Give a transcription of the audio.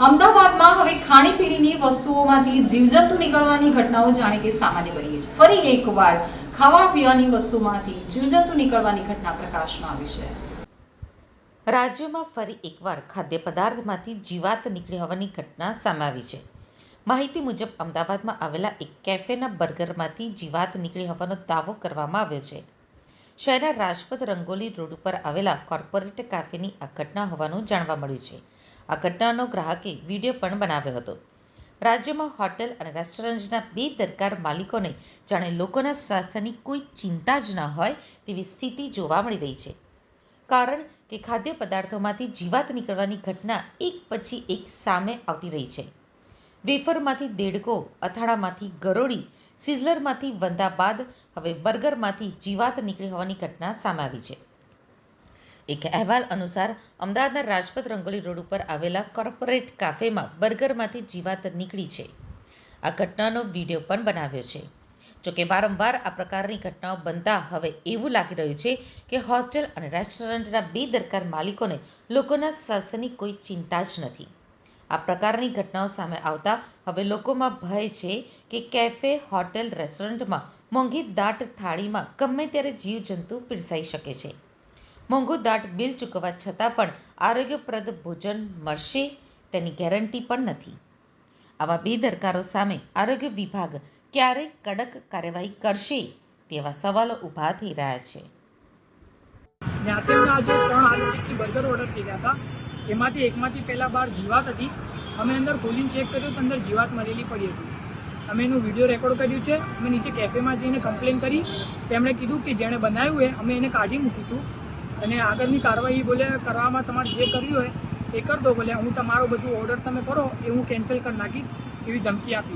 પદાર્થોમાંથી જીવજંતુ નીકળવાની ઘટનાઓ જાણે કે સામાન્ય બની ગઈ છે. ફરી એકવાર ખાવા પીવાની વસ્તુમાંથી જીવજંતુ નીકળવાની ઘટના પ્રકાશમાં આવી છે. રાજ્યમાં ફરી એકવાર ખાદ્ય પદાર્થમાંથી જીવાત નીકળી હોવાની ઘટના સામે આવી છે. માહિતી મુજબ અમદાવાદમાં આવેલા એક કેફેના બર્ગરમાંથી જીવાત નીકળી હોવાનો દાવો કરવામાં આવ્યો છે. શહેરના રાજપથ રંગોલી રોડ ઉપર આવેલા કોર્પોરેટ કાફેની આ ઘટના હોવાનું જાણવા મળ્યું છે. આ ઘટનાનો ગ્રાહકે વીડિયો પણ બનાવ્યો હતો. રાજ્યમાં હોટેલ અને રેસ્ટોરન્ટના બે દરકાર માલિકોને જાણે લોકોના સ્વાસ્થ્યની કોઈ ચિંતા જ ન હોય તેવી સ્થિતિ જોવા મળી રહી છે. કારણ કે ખાદ્ય પદાર્થોમાંથી જીવાત નીકળવાની ઘટના એક પછી એક સામે આવતી રહી છે. વેફરમાંથી દેડકો, અથાણામાંથી ગરોળી, સિઝલરમાંથી વંદા બાદ હવે બર્ગરમાંથી જીવાત નીકળી હોવાની ઘટના સામે આવી છે. એક અહેવાલ અનુસાર, અમદાવાદના રાજપથ રંગોલી રોડ ઉપર આવેલા કોર્પોરેટ કાફેમાં બર્ગરમાંથી જીવાત નીકળી છે. આ ઘટનાનો વીડિયો પણ બનાવ્યો છે. જોકે વારંવાર આ પ્રકારની ઘટનાઓ બનતા હવે એવું લાગી રહ્યું છે કે હોસ્ટેલ અને રેસ્ટોરન્ટના બેદરકાર માલિકોને લોકોના સ્વાસ્થ્યની કોઈ ચિંતા જ નથી. આ પ્રકારની ઘટનાઓ સામે આવતા હવે લોકોમાં ભય છે કે કેફે હોટેલ રેસ્ટોરન્ટમાં મોંઘી દાટ થાળીમાં ગમે ત્યારે જીવજંતુ પીરસાઈ શકે છે. મોંઘું દાટ બિલ ચૂકવવા છતાં પણ આરોગ્યપ્રદ ભોજન મળશે તેની ગેરંટી પણ નથી. આવા બેદરકારો સામે આરોગ્ય વિભાગ ક્યારે કડક કાર્યવાહી કરશે તેવા સવાલો ઊભા થઈ રહ્યા છે. અમે આજે ત્રણ આલુ ઓર્ડર કર્યા હતા. એમાંથી એકમાંથી પહેલા બાર જીવાત હતી. અમે અંદર ખોલીને ચેક કર્યું તો અંદર જીવાત મરેલી પડી હતી. અમે એનું વીડિયો રેકોર્ડ કર્યું છે. અમે નીચે કેફેમાં જઈને કમ્પ્લેન કરી. તેમણે કીધું કે જેણે બનાવ્યું એ અમે એને કાઢી મૂકીશું. અને આગળની કાર્યવાહી બોલે કરવામાં તમારે જે કર્યું હોય એ કરી દો બોલે. હું તમારો બધું ઓર્ડર તમે કરો એ હું કેન્સલ કરી નાખીશ એવી ધમકી આપી.